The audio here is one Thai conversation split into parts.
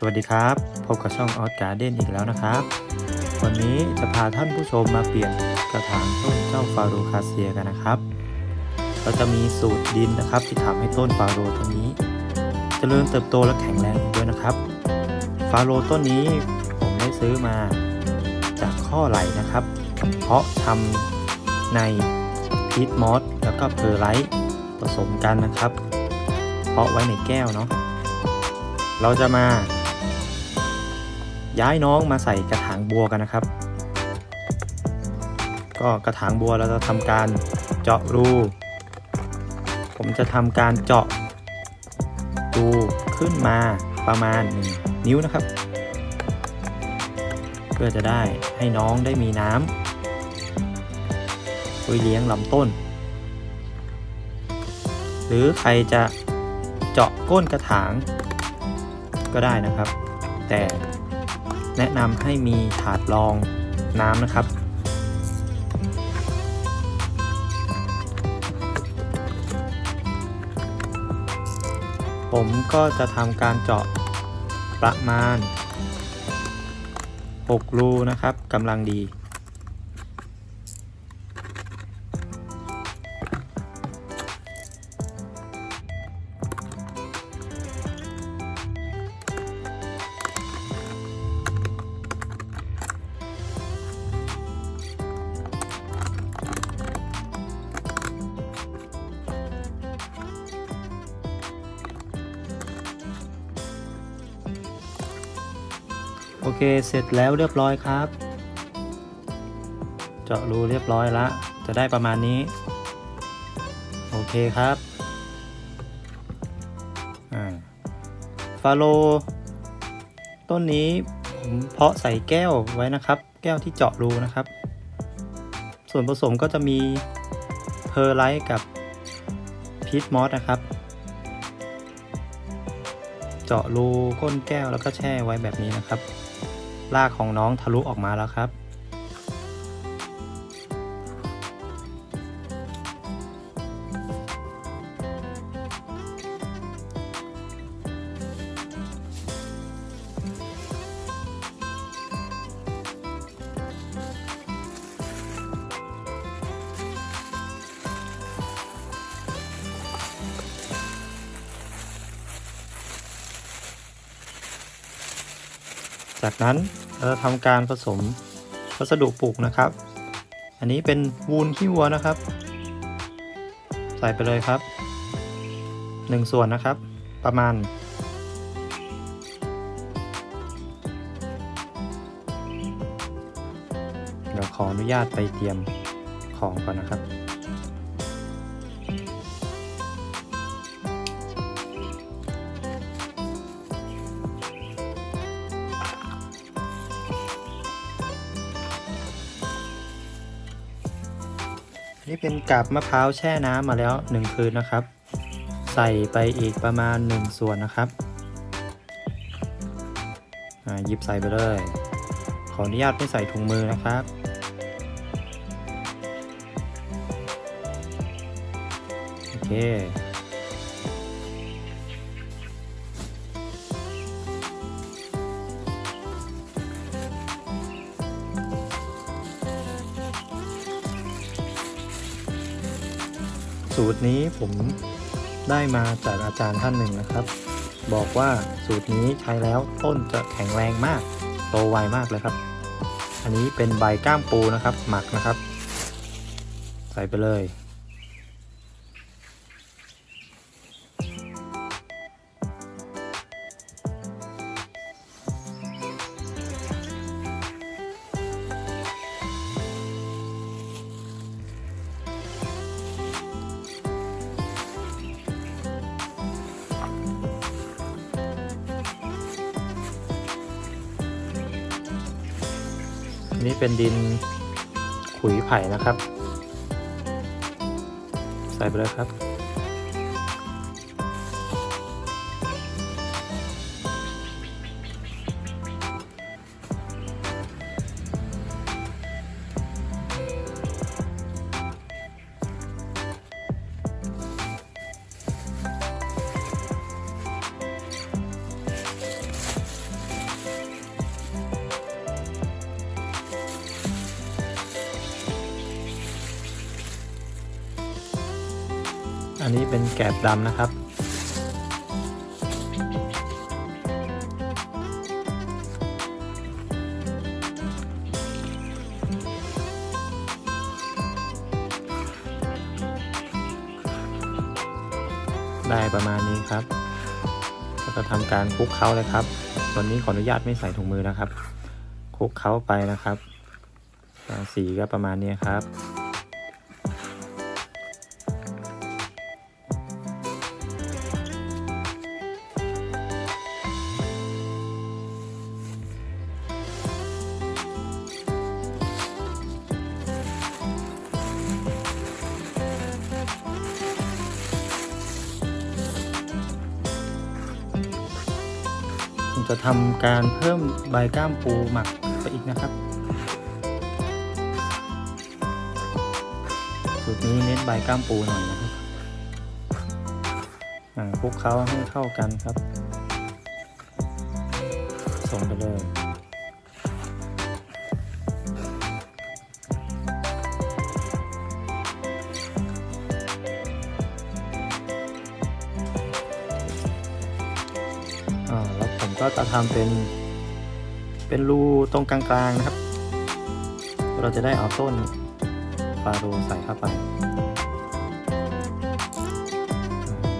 สวัสดีครับ พบกับช่องออสการ์เด้นอีกแล้วนะครับ วันนี้จะพาท่านผู้ชมมาเปลี่ยนกระถางต้นเจ้าฟาโรคาเซียกันนะครับ เราจะมีสูตรดินนะครับ ที่ทำให้ต้นฟาโรต้นนี้จเจริญเติบโตและแข็งแรงด้วยนะครับ ฟาโรต้นนี้ผมได้ซื้อมาจากข้อไหลนะครับ เพราะทำในพีทมอสแล้วก็เพอร์ไลท์ผสมกันนะครับ เพาะไว้ในแก้วเนาะเราจะมา ย้ายน้องมาใส่กระถางบัวกันนะครับ ก็กระถางบัวเราจะทำการเจาะรู ผมจะทำการเจาะรูขึ้นมาประมาณ 1 นิ้วนะครับ เพื่อจะได้ให้น้องได้มีน้ำไว้เลี้ยงลำต้น หรือใครจะเจาะก้นกระถางก็ได้นะครับ แต่ แนะนำให้มีถาดรองน้ำนะครับ ผมก็จะทำการเจาะประมาณ 6 รูนะครับกำลังดี อเคเสร็จแล้วเรียบร้อยครับ เจาะรูเรียบร้อยละ จะได้ประมาณนี้ โอเคครับอ่าฟาโล ต้นนี้ผมเพาะใส่แก้วไว้นะครับ แก้วที่เจาะรูนะครับ ส่วนผสมก็จะมีเพอร์ไลท์กับพีทมอสนะครับ เจาะรูก้นแก้วแล้วก็แช่ไว้แบบนี้นะครับ ลากของน้องทะลุออกมาแล้วครับ จากนั้นเราจะทำการผสมวัสดุปลูกนะครับ อันนี้เป็นวูนขี้วัวนะครับ ใส่ไปเลยครับ 1 ส่วนนะครับ ประมาณ เดี๋ยวขออนุญาตไปเตรียมของก่อนนะครับ นี่เป็นกาบมะพร้าวแช่น้ำมาแล้ว 1 คืนนะครับ ใส่ไปอีกประมาณ 1 ส่วนนะครับหยิบใส่ไปเลย ขออนุญาตไม่ใส่ถุงมือนะครับโอเค สูตรนี้ผมได้มาจากอาจารย์ท่านหนึ่งนะครับ บอกว่าสูตรนี้ใช้แล้วต้นจะแข็งแรงมาก โตไวมากเลยครับ อันนี้เป็นใบก้ามปูนะครับ หมักนะครับ ใส่ไปเลย นี้เป็นดินขุยไผ่นะครับ ใส่ไปเลยครับ เป็นแกบดำนะครับ ได้ประมาณนี้ครับก็จะทำการคลุกเคล้าเลยครับวันนี้ขออนุญาตไม่ใส่ถุงมือนะครับคลุกเคล้าไปนะครับ สีก็ประมาณนี้ครับ ทำการเพิ่มใบก้ามปูหมักไปอีกนะครับ สูตรนี้เน้นใบก้ามปูหน่อยนะครับคลุกเคล้าให้เข้ากันครับส่งไปเลย ก็จะทำเป็นเป็นรูตรงกลางๆนะครับ เราจะได้เอาต้นฟาโรใส่เข้าไป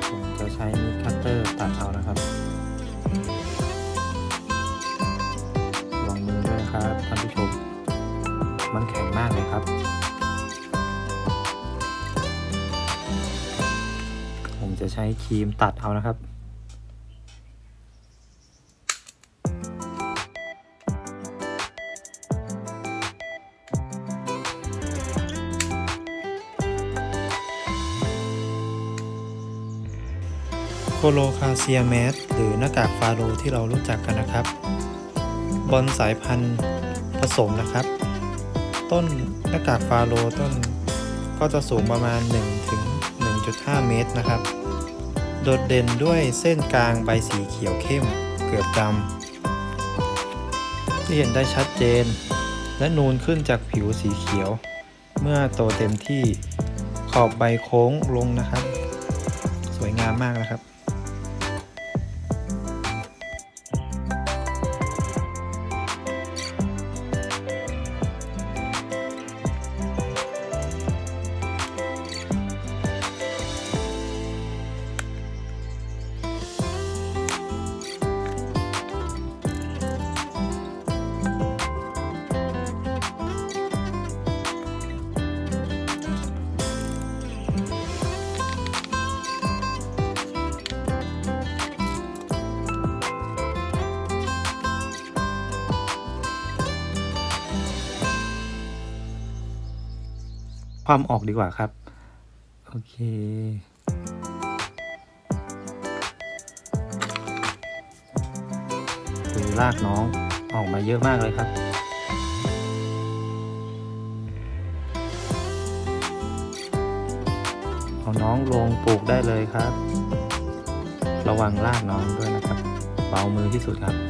ผมจะใช้มีดคัตเตอร์ตัดเอานะครับระวางมือด้วยนะครับท่านผู้ชม มันแข็งมากเลยครับผมจะใช้ครีมตัดเอานะครับ โคโลคาเซียแมสหรือหน้ากากฟาโรที่เรารู้จักกันนะครับ บอลสายพันธุ์ผสมนะครับ ต้นหน้ากากฟาโรต้นก็จะสูงประมาณ 1 ถึง 1.5 เมตรนะครับ โดดเด่นด้วยเส้นกลางใบสีเขียวเข้มเกือบดำที่เห็นได้ชัดเจน และนูนขึ้นจากผิวสีเขียว เมื่อโตเต็มที่ขอบใบโค้งลงนะครับ สวยงามมากนะครับ ความออกดีกว่าครับ โอเค ดูลากน้องออกมาเยอะมากเลยครับเอาน้องลงปลูกได้เลยครับ ระวังลากน้องด้วยนะครับ เบามือที่สุดครับ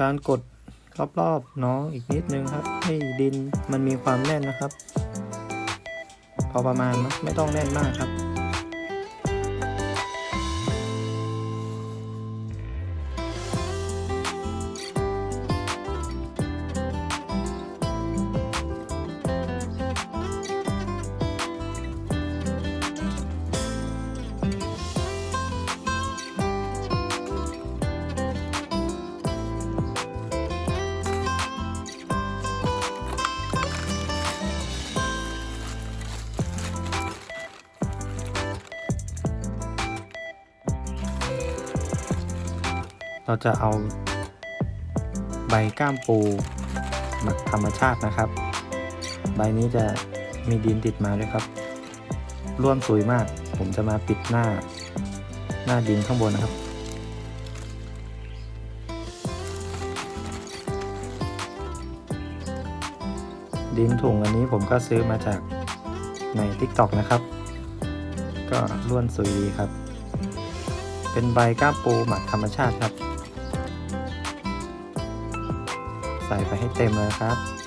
การกดรอบๆน้องอีกนิดนึงครับ ให้ดินมันมีความแน่นนะครับ พอประมาณนะไม่ต้องแน่นมากครับ เราจะเอาใบก้ามปูหมักธรรมชาตินะครับ ใบนี้จะมีดินติดมาด้วยครับ ร่วนสวยมาก ผมจะมาปิดหน้า หน้าดินข้างบนนะครับ ดินถุงอันนี้ผมก็ซื้อมาจากใน TikTok นะครับ ก็ร่วนสวยดีครับ เป็นใบก้ามปูหมักธรรมชาติครับ ใส่ไปให้เต็มเลยครับ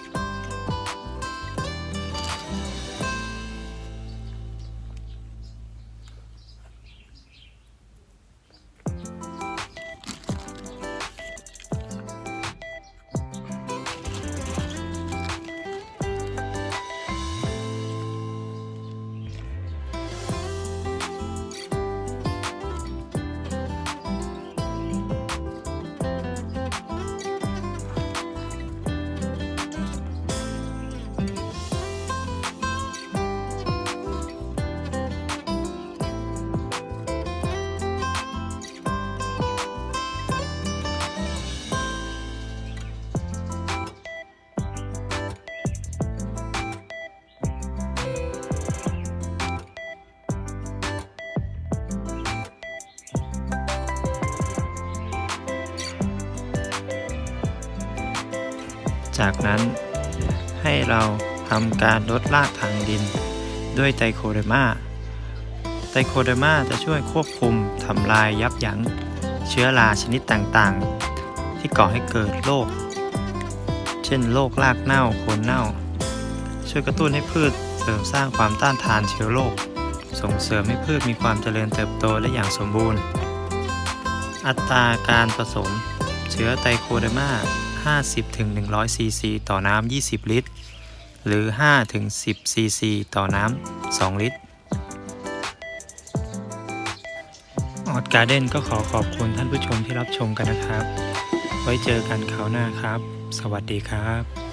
จากนั้นให้เราทำการลดรากทางดิน ด้วยไตโคเดมาไตโคเดมาจะช่วยควบคุมทำลายยับยั้งเชื้อราชนิดต่างๆ ที่ก่อให้เกิดโรค เช่นโรครากเน่าโคนเน่า ช่วยกระตุ้นให้พืชเสริมสร้างความต้านทานเชื้อโรค ส่งเสริมให้พืชมีความเจริญเติบโตได้อย่างสมบูรณ์ อัตราการผสมเชื้อไตโคเดมา 50-100 ซีซีต่อน้ำ 20 ลิตร หรือ 5-10 ซีซีต่อน้ำ 2 ลิตรออดการ์เด้นก็ขอขอบคุณท่านผู้ชมที่รับชมกันนะครับ ไว้เจอกันคราวหน้าครับ สวัสดีครับ